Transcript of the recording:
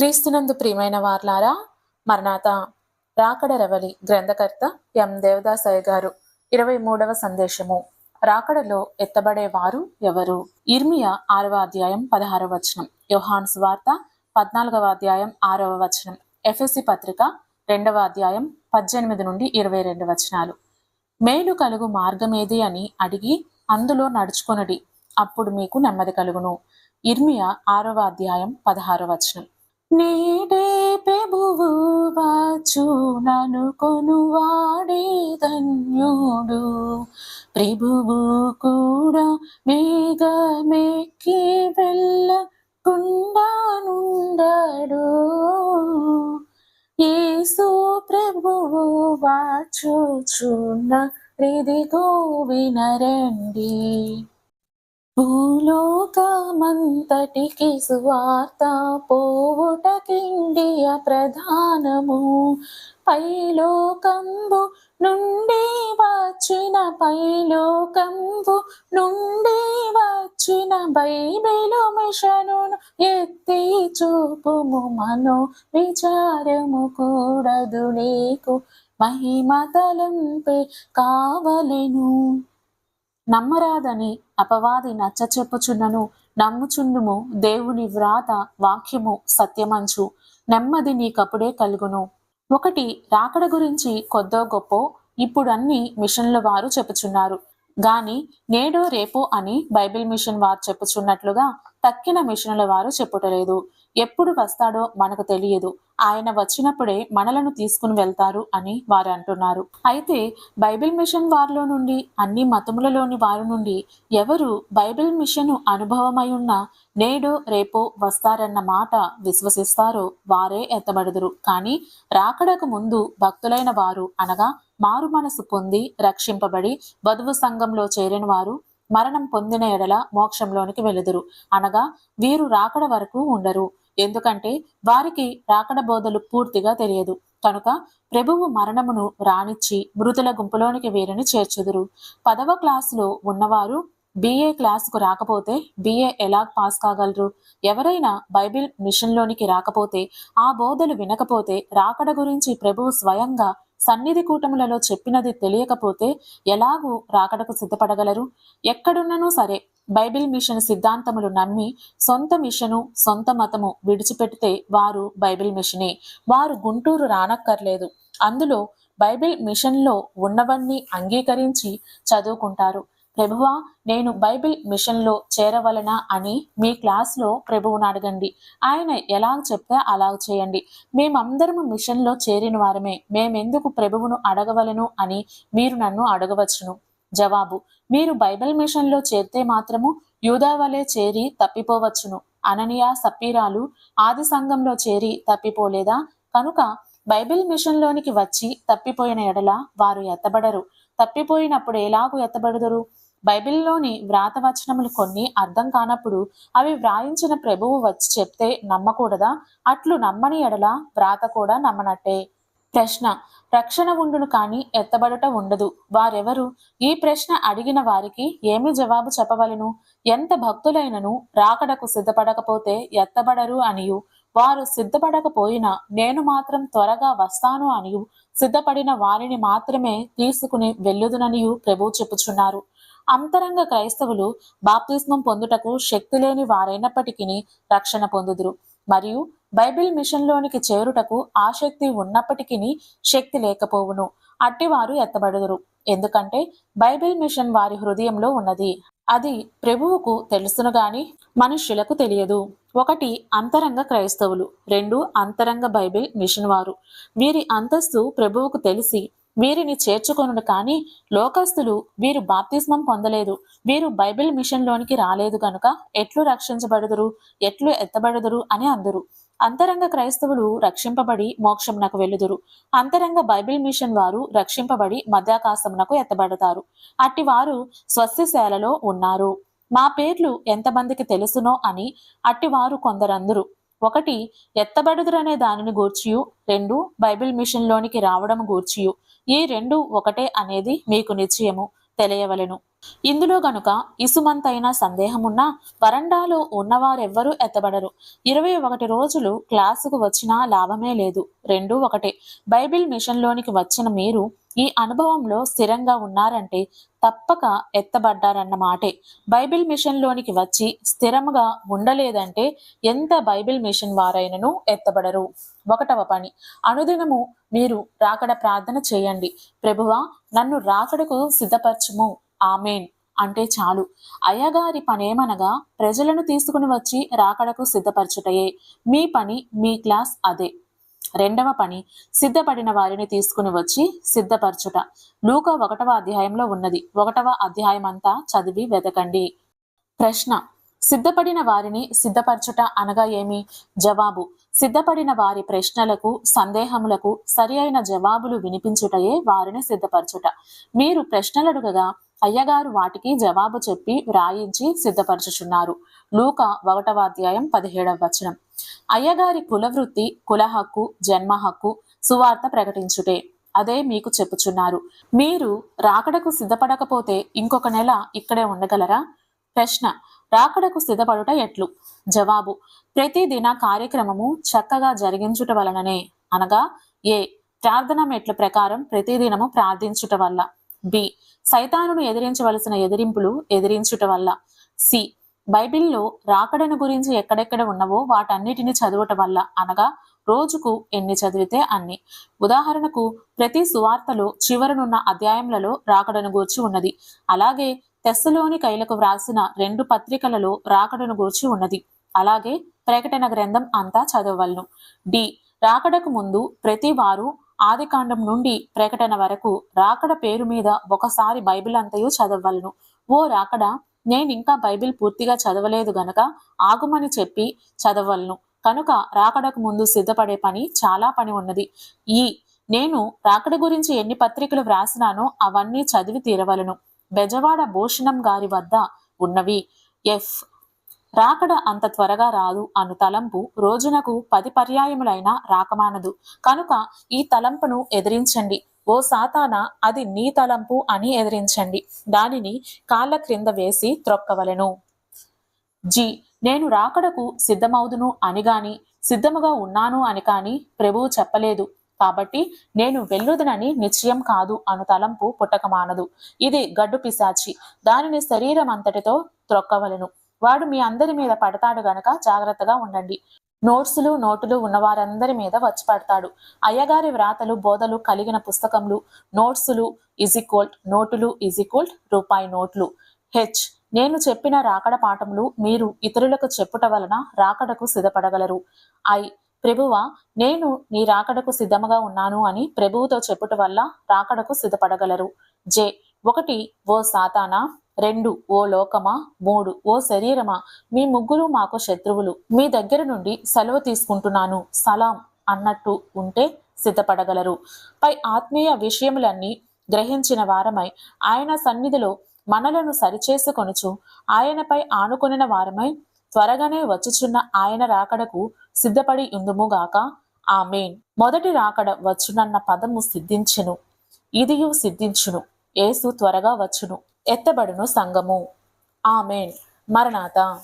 క్రీస్తునందు ప్రియమైన వార్లారా మరణాత రాకడ రవలి గ్రంథకర్త ఎం. దేవదాసయ్య గారు ఇరవై మూడవ సందేశము. రాకడలో ఎత్తబడేవారు ఎవరు? ఇర్మియా ఆరవ అధ్యాయం పదహారవ వచనం. యోహాన్స్ వార్త పద్నాలుగవ అధ్యాయం ఆరవ వచనం. ఎఫ్ఎస్సి పత్రిక రెండవ అధ్యాయం పద్దెనిమిది నుండి ఇరవై రెండు వచనాలు. మేలు కలుగు మార్గమేది అని అడిగి అందులో నడుచుకొనడి అప్పుడు మీకు నెమ్మది కలుగును. ఇర్మియా ఆరవ అధ్యాయం పదహారవ వచనం. నేడే ప్రభువు వాచు నను కొనువాడే ధన్యుడు. ప్రభువు కూడా మేఘమెక్కి వెళ్ళకుండానుండడు. యేసు ప్రభువు వాచుచున్న ఇదిగో వినరండి. భూలోకమంతటికి సువార్త పోవుటకిండియ ప్రధానము. పైలోకంబు నుండి వచ్చిన పైలోకంబు నుండి వచ్చిన బైబిలు మిషను ఎత్తి చూపుము. మనో విచారము కూడదు నీకు. మహిమ తలంపే కావలెను. నమ్మరాదని అపవాది నచ్చ చెప్పుచున్నను నమ్ముచుండుము దేవుని వ్రాత వాక్యము సత్యమంచు. నెమ్మది నీకప్పుడే కలుగును. ఒకటి రాకడ గురించి కొద్దో గొప్ప ఇప్పుడు అన్ని మిషన్ల వారు చెప్పుచున్నారు. గాని నేడో రేపో అని బైబిల్ మిషన్ వారు చెప్పుచున్నట్లుగా తక్కిన మిషన్ల వారు చెప్పుటలేదు. ఎప్పుడు వస్తాడో మనకు తెలియదు. ఆయన వచ్చినప్పుడే మనలను తీసుకుని వెళ్తారు అని వారు అంటున్నారు. అయితే బైబిల్ మిషన్ వారిలో నుండి అన్ని మతములలోని వారి నుండి ఎవరు బైబిల్ మిషన్ అనుభవమై ఉన్న నేడో రేపో వస్తారన్న మాట విశ్వసిస్తారో వారే ఎత్తబడుదురు. కానీ రాకడకు ముందు భక్తులైన వారు అనగా మారు మనసు పొంది రక్షింపబడి వధువు సంఘంలో చేరిన వారు మరణం పొందిన ఎడల మోక్షంలోనికి వెలుదురు అనగా వీరు రాకడ వరకు ఉండరు. ఎందుకంటే వారికి రాకడ బోధలు పూర్తిగా తెలియదు. కనుక ప్రభువు మరణమును రానిచ్చి మృతుల గుంపులోనికి వీరిని చేర్చుదురు. పదవ క్లాసులో ఉన్నవారు బిఏ క్లాసుకు రాకపోతే బిఏ ఎలా పాస్ కాగలరు? ఎవరైనా బైబిల్ మిషన్లోనికి రాకపోతే ఆ బోధలు వినకపోతే రాకడ గురించి ప్రభువు స్వయంగా సన్నిధి కూటములలో చెప్పినది తెలియకపోతే ఎలాగూ రాకడకు సిద్ధపడగలరు? ఎక్కడున్ననూ సరే బైబిల్ మిషన్ సిద్ధాంతములు నమ్మి సొంత మిషను సొంత మతము విడిచిపెడితే వారు బైబిల్ మిషనే. వారు గుంటూరు రానక్కర్లేదు. అందులో బైబిల్ మిషన్లో ఉన్నవన్నీ అంగీకరించి చదువుకుంటారు. ప్రభువా నేను బైబిల్ మిషన్లో చేరవలనా అని మీ క్లాస్లో ప్రభువును అడగండి. ఆయన ఎలా చెప్తే అలా చేయండి. మేమందరము మిషన్లో చేరిన వారమే మేమెందుకు ప్రభువును అడగవలను అని మీరు నన్ను అడగవచ్చును. జవాబు. మీరు బైబిల్ మిషన్లో చేరితే మాత్రము యూదావలే చేరి తప్పిపోవచ్చును. అననియా సప్పీరాలు ఆది సంఘంలో చేరి తప్పిపోలేదా? కనుక బైబిల్ మిషన్లోనికి వచ్చి తప్పిపోయిన ఎడల వారు ఎత్తబడరు. తప్పిపోయినప్పుడు ఎలాగూ ఎత్తబడదురు? బైబిల్లోని వ్రాత వచనములు కొన్ని అర్థం కానప్పుడు అవి వ్రాయించిన ప్రభువు వచ్చి చెప్తే నమ్మకూడదా? అట్లు నమ్మని ఎడల వ్రాత కూడా నమ్మనట్టే. ప్రశ్న రక్షణ ఉండును కానీ ఎత్తబడుట ఉండదు. వారెవరు? ఈ ప్రశ్న అడిగిన వారికి ఏమి జవాబు చెప్పవలను? ఎంత భక్తులైనను? రాకడకు సిద్ధపడకపోతే ఎత్తబడరు అనియు. వారు సిద్ధపడకపోయినా నేను మాత్రం త్వరగా వస్తాను అనియు. సిద్ధపడిన వారిని మాత్రమే తీసుకుని వెళ్ళుదుననియు ప్రభు చెప్పుచున్నారు. అంతరంగ క్రైస్తవులు బాప్తిస్మం పొందుటకు శక్తి లేని వారైనప్పటికీ రక్షణ పొందుదురు. మరియు బైబిల్ మిషన్లోనికి చేరుటకు ఆసక్తి ఉన్నప్పటికీ శక్తి లేకపోవును. అట్టివారు ఎత్తబడుదురు. ఎందుకంటే బైబిల్ మిషన్ వారి హృదయంలో ఉన్నది. అది ప్రభువుకు తెలుసును గాని మనుష్యులకు తెలియదు. ఒకటి అంతరంగ క్రైస్తవులు రెండు అంతరంగ బైబిల్ మిషన్ వారు. వీరి అంతస్తు ప్రభువుకు తెలిసి వీరిని చేర్చుకొనుడు కానీ లోకస్తులు వీరు బాప్తిస్మం పొందలేదు. వీరు బైబిల్ మిషన్లోనికి రాలేదు కనుక ఎట్లు రక్షించబడుదురు ఎట్లు ఎత్తబడుదురు అని అందరు. అంతరంగ క్రైస్తవులు రక్షింపబడి మోక్షమునకు వెలుదురు అంతరంగ బైబిల్ మిషన్ వారు రక్షింపబడి మధ్యాకాశమునకు ఎత్తబడతారు. అట్టి వారు స్వస్యశాలలో ఉన్నారు. మా పేర్లు ఎంతమందికి తెలుసునో అని అట్టివారు కొందరందరు. ఒకటి ఎత్తబడుదురనే దానిని గూర్చియు. రెండు బైబిల్ మిషన్లోనికి రావడం గూర్చియు. ఈ రెండు ఒకటే అనేది మీకు నిశ్చయము. తెలియవలెను. ఇందులో గనుక ఇసుమంతైన సందేహమున్నా వరండాలో ఉన్నవారెవ్వరూ ఎత్తబడరు. ఇరవై ఒకటి రోజులు క్లాసుకు వచ్చినా లాభమే లేదు. రెండూ ఒకటే. బైబిల్ మిషన్లోనికి వచ్చిన మీరు ఈ అనుభవంలో స్థిరంగా ఉన్నారంటే తప్పక ఎత్తబడ్డారన్నమాటే బైబిల్ మిషన్లోనికి వచ్చి స్థిరముగా ఉండలేదంటే ఎంత బైబిల్ మిషన్ వారైనను ఎత్తబడరు? ఒకటవ పని. అనుదినము మీరు రాకడ ప్రార్థన చేయండి. ప్రభువా నన్ను రాకడకు సిద్ధపరచుము. ఆమెన్ అంటే చాలు. అయ్యగారి పనేమనగా ప్రజలను తీసుకుని వచ్చి రాకడకు సిద్ధపరచుటయే. మీ పని మీ క్లాస్ అదే. రెండవ పని సిద్ధపడిన వారిని తీసుకుని వచ్చి సిద్ధపరచుట. లూక ఒకటవ అధ్యాయంలో ఉన్నది. ఒకటవ అధ్యాయం అంతా చదివి వెతకండి ప్రశ్న సిద్ధపడిన వారిని సిద్ధపరచుట అనగా ఏమి? జవాబు సిద్ధపడిన వారి ప్రశ్నలకు సందేహములకు సరి అయిన జవాబులు వినిపించుటయే వారిని సిద్ధపరచుట. మీరు ప్రశ్నలడుగగా అయ్యగారు వాటికి జవాబు చెప్పి వ్రాయించి సిద్ధపరచుచున్నారు. లూక ఒకటవ అధ్యాయం పదిహేడవ వచనం. అయ్యగారి కులవృత్తి కుల హక్కు జన్మ హక్కు సువార్త ప్రకటించుటే. అదే మీకు చెప్పుచున్నారు. మీరు రాకడకు సిద్ధపడకపోతే ఇంకొక నెల ఇక్కడే ఉండగలరా? ప్రశ్న. రాకడకు సిద్ధపడుట ఎట్లు? జవాబు. ప్రతిదిన కార్యక్రమము చక్కగా జరిగించుట వలననే అనగా ఏ. ప్రార్థన మెట్ల ప్రకారం ప్రతిదినము ప్రార్థించుట వల్ల. బి. సైతానును ఎదిరించవలసిన ఎదిరింపులు ఎదిరించుట వల్ల. సి. బైబిల్లో రాకడను గురించి ఎక్కడెక్కడ ఉన్నవో వాటన్నిటిని చదువుట వల్ల అనగా రోజుకు ఎన్ని చదివితే అన్ని. ఉదాహరణకు ప్రతి సువార్తలో చివరనున్న అధ్యాయంలలో రాకడను గూర్చి ఉన్నది. అలాగే తెస్సలోని కైలకు వ్రాసిన రెండు పత్రికలలో రాకడను గూర్చి ఉన్నది. అలాగే ప్రకటన గ్రంథం అంతా చదవవలను. డి. రాకడకు ముందు ప్రతి వారు ఆదికాండం నుండి ప్రకటన వరకు రాకడ పేరు మీద ఒకసారి బైబిల్ అంతయు చదవవలను ఓ రాకడ నేను ఇంకా బైబిల్ పూర్తిగా చదవలేదు గనక ఆగుమని చెప్పి చదవలను. కనుక రాకడకు ముందు సిద్ధపడే పని చాలా పని ఉన్నది. ఈ నేను రాకడ గురించి ఎన్ని పత్రికలు వ్రాసినానో అవన్నీ చదివి తీరవలను. బెజవాడ భూషణం గారి వద్ద ఉన్నవి. ఎఫ్ రాకడ అంత త్వరగా రాదు అను తలంపు రోజునకు పది పర్యాయములైనా రాకమానదు. కనుక ఈ తలంపును ఎదిరించండి. ఓ సాతాన అది నీ తలంపు అని ఎదిరించండి. దానిని కాళ్ళ క్రింద వేసి త్రొక్కవలెను. జి నేను రాకడకు సిద్ధమవుదును అని గాని సిద్ధముగా ఉన్నాను అని కాని ప్రభువు చెప్పలేదు. కాబట్టి నేను వెళ్ళుదనని నిశ్చయం కాదు అను తలంపు పుట్టకమానదు. ఇది గడ్డు పిశాచి. దానిని శరీరం అంతటితో త్రొక్కవలెను. వాడు మీ అందరి మీద పడతాడు గనక జాగ్రత్తగా ఉండండి. నోట్సులు నోటులు ఉన్నవారందరి మీద వచ్చి పడతాడు. అయ్యగారి వ్రాతలు బోధలు కలిగిన పుస్తకములు నోట్సులు ఈక్వల్ నోటులు ఈక్వల్ రూపాయి నోట్లు. హెచ్ నేను చెప్పిన రాకడ పాఠములు మీరు ఇతరులకు చెప్పుట వలన రాకడకు సిద్ధపడగలరు. ఐ ప్రభువ నేను నీ రాకడకు సిద్ధముగా ఉన్నాను అని ప్రభువుతో చెప్పుట వల్ల రాకడకు సిద్ధపడగలరు. జే ఒకటి ఓ సాతానా రెండు ఓ లోకమా? మూడు ఓ శరీరమా? మీ ముగ్గురు మాకు శత్రువులు. మీ దగ్గర నుండి సెలవు తీసుకుంటున్నాను. సలాం అన్నట్టు ఉంటే సిద్ధపడగలరు. పై ఆత్మీయ విషయములన్నీ గ్రహించిన వారమై ఆయన సన్నిధిలో మనలను సరిచేసుకొనుచు ఆయనపై ఆనుకొనిన వారమై త్వరగానే వచ్చుచున్న ఆయన రాకడకు సిద్ధపడి ఉందుముగాక ఆమెన్. మొదటి రాకడ వచ్చునన్న పదము సిద్ధించును. ఇదియు సిద్ధించును. ఏసు త్వరగా వచ్చును. ఎత్తబడును సంగము. ఆమెన్. మరణాత.